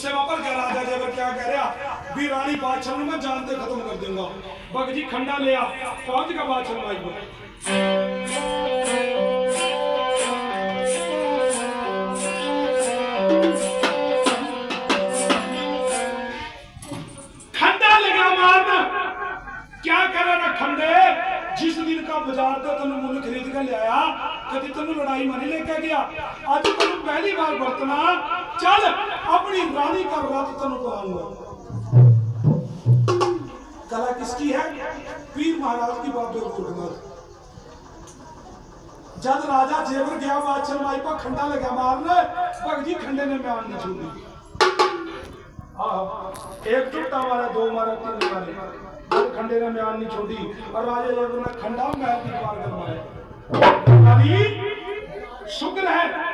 ਗੁੱਸੇ में भर गया राजा जेवर क्या कह रहा भी रानी बादशाह ਨੂੰ ਮੈਂ ਜਾਨ ਤੇ ਖਤਮ ਕਰ ਦੂੰਗਾ ਭਗਤ ਜੀ ਖੰਡਾ ਲਿਆ ਪਹੁੰਚ ਗਿਆ ਬਾਦਸ਼ਾਹ ਮਾਈ ਕੋਲ ਖੰਡਾ ਲਗਾ ਮਾਰਨ ਕਿਆ ਕਰਾਂ ਨਾ ਖੰਡੇ ਜਿਸ ਦਿਨ ਕਾ ਬਾਜ਼ਾਰ ਤੇ ਤੈਨੂੰ ਮੁੱਲ ਖਰੀਦ ਕੇ ਲਿਆਇਆ ਕਦੀ ਤੈਨੂੰ ਲੜਾਈ ਮਾਰੀ ਲੈ ਕੇ ਗਿਆ ਅੱਜ ਤੈਨੂੰ ਪਹਿਲੀ ਵਾਰ ਵਰਤਣਾ ਚੱਲ, ਆਪਣੀ ਰਾਣੀ ਦਾ ਵਰਤ ਤੈਨੂੰ ਕਰਾਉਂਗਾ। ਕਲਾ ਕਿਸकी ਹੈ? ਪੀਰ ਮਹਾਰਾਜ ਦੀ ਬਾਬੇ ਗੁਰਨਾਥ ਜਦ ਰਾਜਾ ਜੇਵਰ ਗਿਆ ਵਾਚਨ ਮਾਈ ਪਾ ਖੰਡਾ ਲਗਾ ਮਾਰਨ, ਭਗਤ ਜੀ ਖੰਡੇ ਨੇ ਮਿਆਨ ਨਹੀਂ ਛੋੜੀ। ਆਹ, ਇੱਕ ਟੁੱਟਾ ਮਾਰਾ ਦੋ ਮਾਰਾ ਤਿੰਨ ਮਾਰੇ। ਖੰਡੇ ਨੇ ਮਿਆਨ ਨਹੀਂ ਛੋੜੀ ਔਰ ਰਾਜਾ ਜੇਵਰ ਨੇ ਖੰਡਾ ਮੈਲ ਦੀ ਪਾਰ ਕਰਵਾਇਆ ਕਵੀ ਸ਼ੁਕਰ ਹੈ।